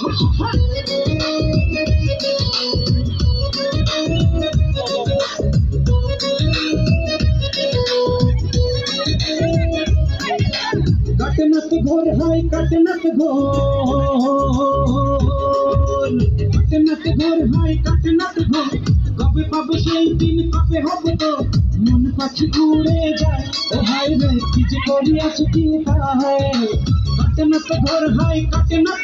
কাটনাত ঘোর হয় কাটনাত ঘোর। কাটনাত ঘোর হয় কাটনাত ঘোর। কবে পাবো সেই দিন, কবে হবে তো? মন পাখি উড়ে যায়। ও হাই রে, কি যে করি আছে কি উপায় কাটনাত ঘোর হয় কাটনাত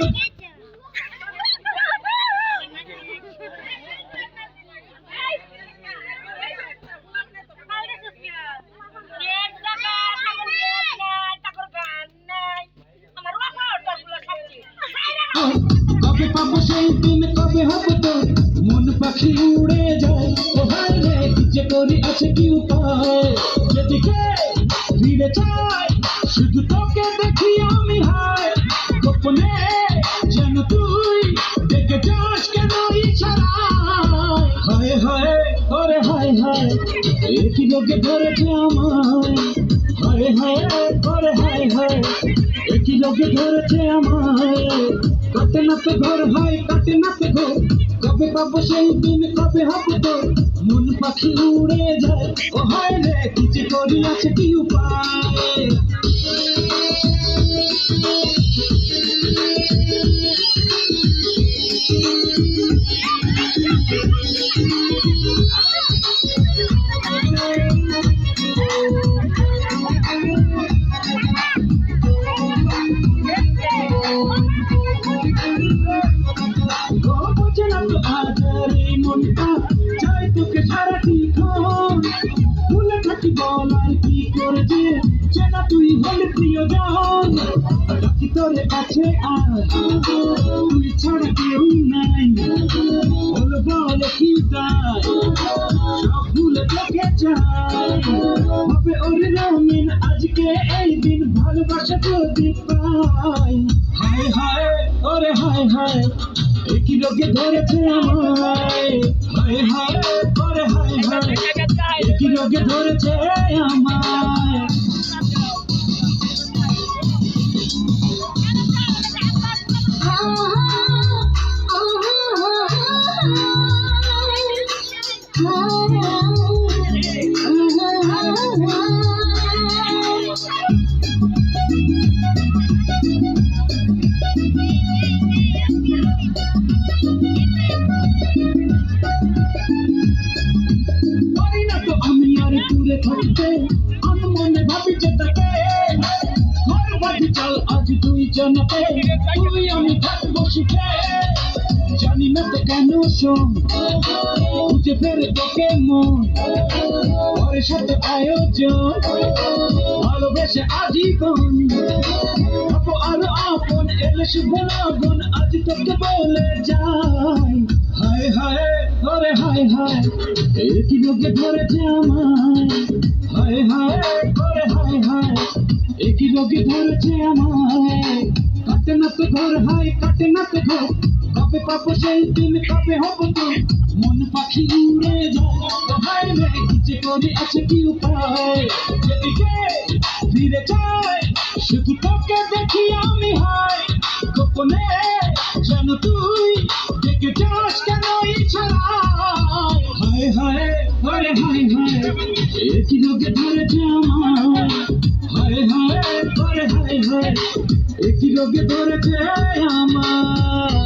কবে পাবো সেই দিন, কবে হবে তো? মন পাখি উড়ে যায়। ও হাই রে যে করি আছে কি উপায়? যেদিকে ফিরে চাই, শুধু তোকে দেখি আমি হায়। গোপনে যেন তুই দেখে যাস কেন ইশারায় হায় হায়, ওরে হায় হায় একই লোকে ধরেছে আমায়? হায় হায়, ওরে হায় হায় একই লোকে ধরেছে আমায়? কাটে না সে ঘর হয় কাটে না সে ঘর। কবে পাবো সেই দিন, কবে হবে তো মন পাখি উড়ে যায়। ও হয় রে, কিছু করি আছে কি উপায়? বোঝে না তো আজ আর এই মনটা চাই তোকে সারাটি ক্ষণ ভুলে থাকি বল আর কি করেছে চেনা তুই হলে প্রিয়জন। রাখি তোরে কাছে আজ, তুই ছাড়া কেউ নাই। বল বল কি তাই সব ভুলে তোকে চাই। হবে ওর রঙিন আজকে এই দিন, ভালোবাসা যদি পাই হায় হায়, ওরে হায় হায় একই লোকে ধরেছে আমায়। হায় হায় করে হায় হায়। একই লোকে ধরেছে আমায়। দূরে থাকতে, আমি মনে ভাবি যে তাকে। ঘর বাড়ি চল আজ তুই জানাতে, তুই আমি থাকব শিখে জানি না তো কেন শোন, খুঁজে ফেরে তোকে মন। ঘরের সাথে আয়োজন, ভালোবেসে আজীবন হব আরও আপন এলে শুভ লগন, আজ তোকে বলে যাই। হায় হায় ওরে হায় হায় একই লোকে ধরেছে আমায়? হায় হায় ওরে হায় হায় একই লোকে ধরেছে আমায়? কাটে না তো ঘর, হায়, কাটে না তো ঘর কবে পাবো সেই দিন কবে হব তো। মন পাখি উড়ে যায় রে কিছু করি আছে কি উপায়? যেদিকে ফিরে চাই শুধু তোকে দেখি আমি হাই গোপনে যেন তুই দেখে যাস কেন ইচ্ছা হায় হায় হায় হায় হায় একই লোকে ধরেছে আমার হায় হায় হায় হায় হায় একই লোকে ধরেছে আমায়।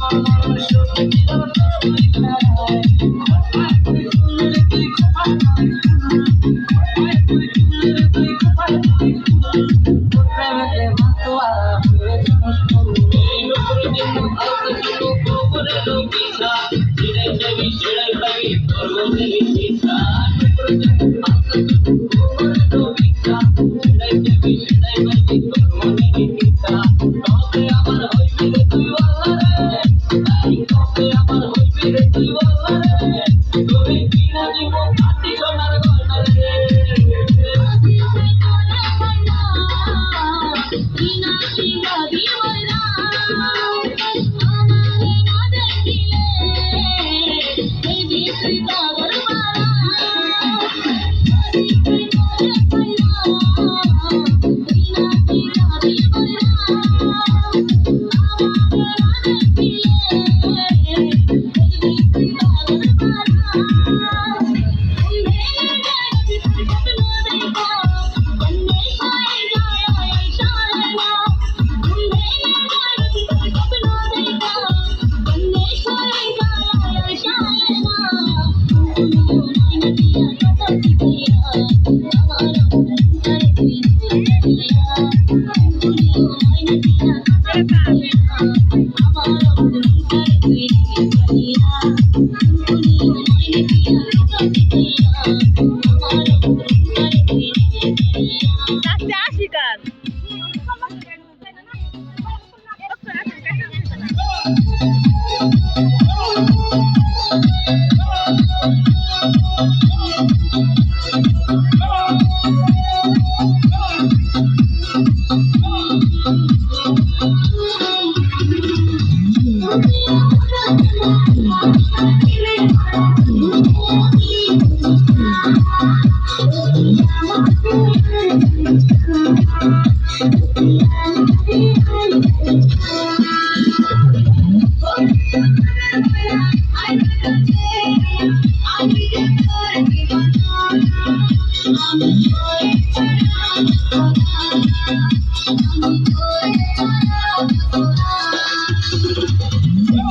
Oh, Thank you.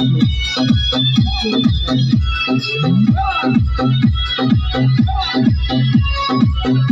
Thank you.